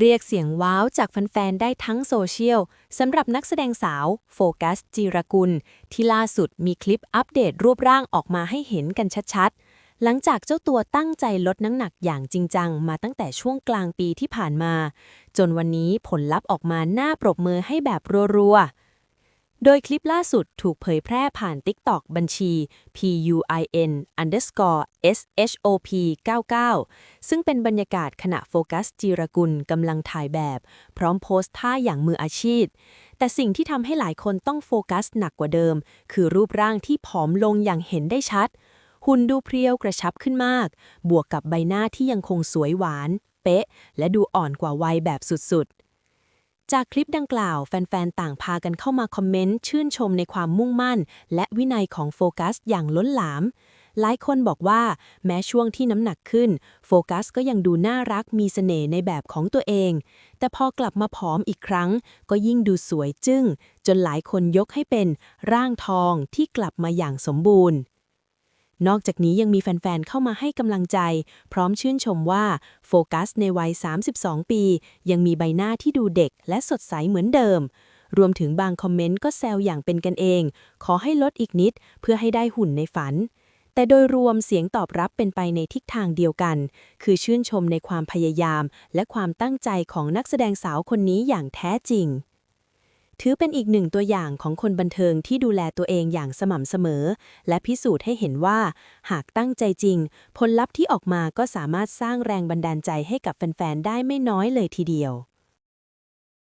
เรียกเสียงว้าวจากแฟนๆ ได้ทั้งโซเชียลสำหรับนักแสดงสาวโฟกัสจีรกุล ที่ล่าสุดมีคลิปอัปเดตรูปร่างออกมาให้เห็นกันชัดๆ หลังจากเจ้าตัวตั้งใจลดน้ำหนักอย่างจริงจังมาตั้งแต่ช่วงกลางปีที่ผ่านมา จนวันนี้ผลลัพธ์ออกมาหน้าปรบมือให้แบบรัวๆ โดยคลิปล่าสุดถูกเผยแพร่ผ่าน TikTok บัญชี puin underscore shop 99ซึ่งเป็นบรรยากาศขณะโฟกัสจีรกุลกำลังถ่ายแบบ พร้อมโพสท่าอย่างมืออาชีพ แต่สิ่งที่ทำให้หลายคนต้องโฟกัสหนักกว่าเดิม คือรูปร่างที่ผอมลงอย่างเห็นได้ชัด หุ่นดูเพรียวกระชับขึ้นมาก บวกกับใบหน้าที่ยังคงสวยหวาน เป๊ะ และดูอ่อนกว่าวัยแบบสุดๆ จากคลิปดังกล่าวแฟน ๆ ต่างพากันเข้ามาคอมเมนต์ ชื่นชมในความมุ่งมั่น และวินัยของโฟกัสอย่างล้นหลาม หลายคนบอกว่า แม้ช่วงที่น้ำหนักขึ้น โฟกัสก็ยังดูน่ารักมีเสน่ห์ในแบบของตัวเอง แต่พอกลับมาผอมอีกครั้ง ก็ยิ่งดูสวยจึ้ง จนหลายคนยกให้เป็นร่างทองที่กลับมาอย่างสมบูรณ์ นอกจากนี้ยังมีแฟนๆ เข้ามาให้กำลังใจ พร้อมชื่นชมว่าโฟกัสในวัย 32 ปี ยังมีใบหน้าที่ดูเด็กและสดใสเหมือนเดิม รวมถึงบางคอมเมนต์ก็แซวอย่างเป็นกันเอง ขอให้ลดอีกนิดเพื่อให้ได้หุ่นในฝัน แต่โดยรวมเสียงตอบรับเป็นไปในทิศทางเดียวกัน คือชื่นชมในความพยายาม และความตั้งใจของนักแสดงสาวคนนี้อย่างแท้จริง ถือเป็นอีกหนึ่งตัวอย่างของคนบันเทิงที่ดูแลตัวเองอย่างสม่ำเสมอ และพิสูจน์ให้เห็นว่า หากตั้งใจจริง ผลลัพธ์ที่ออกมาก็สามารถสร้างแรงบันดาลใจให้กับแฟน ๆ ได้ไม่น้อยเลยทีเดียว